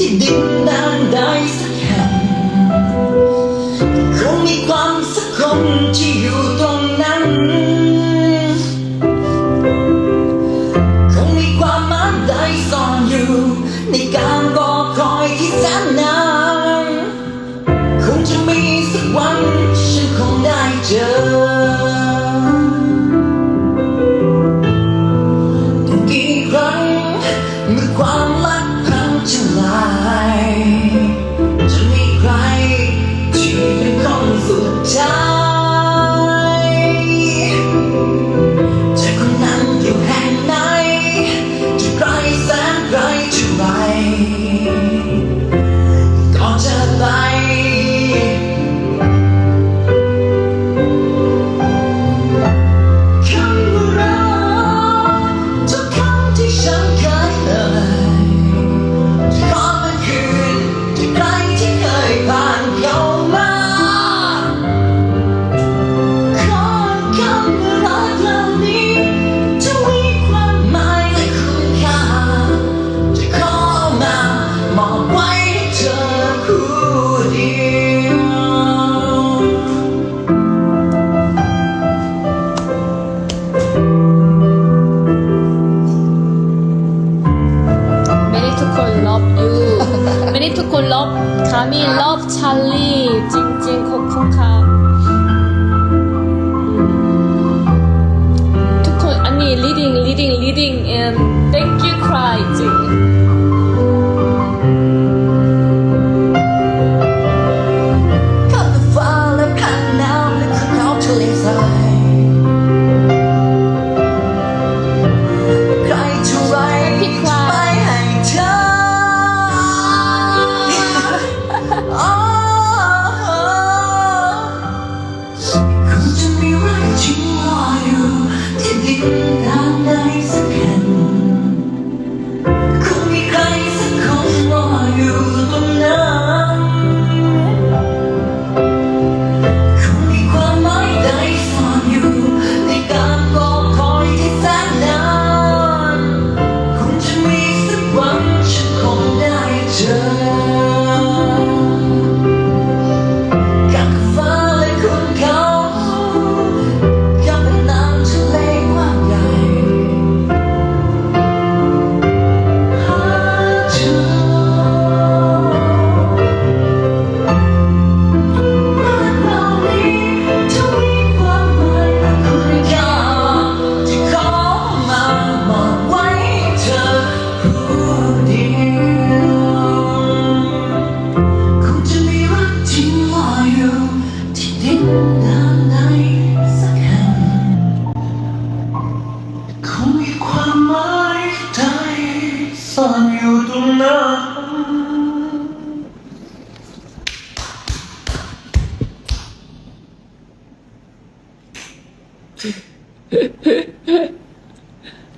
ที่ดินแานใดสักแห่งคงมีความสักคนที่อยู่ตรงนั้น คงมีความมั่นใจซ่อนอยู่ในการ 마미 love 찰리 찡찡ค่ะทุกคนอันนี้ leading leading leading and thank you cry จริง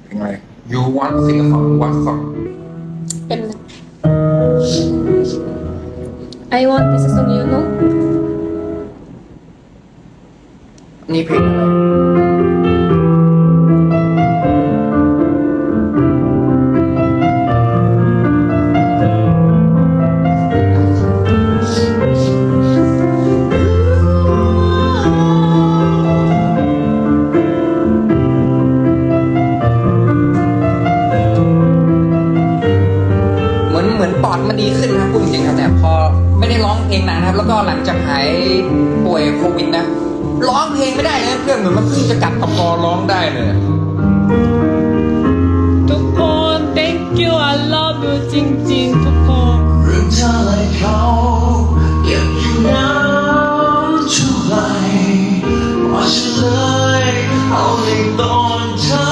ยังไง you want sing a song what song เป็น I want this song you know นี่เพลงอะไร เหมือนปอดมันดีขึ้นครับพูดจริงครับแต่พอไม่ได้ร้องเพลงนานครับ แล้วก็หลังจากหายป่วยโควิดนะร้องเพลงไม่ได้เลยเพื่อนเหมือนมันเพิ่งจะกลับมาพอร้องได้เลยทุกคน thank you I love you จริงๆทุกคนเรื่องเธอและเขายังอยู่น้ำชุกไหลว่าฉันเลยเอาในตอนเธอ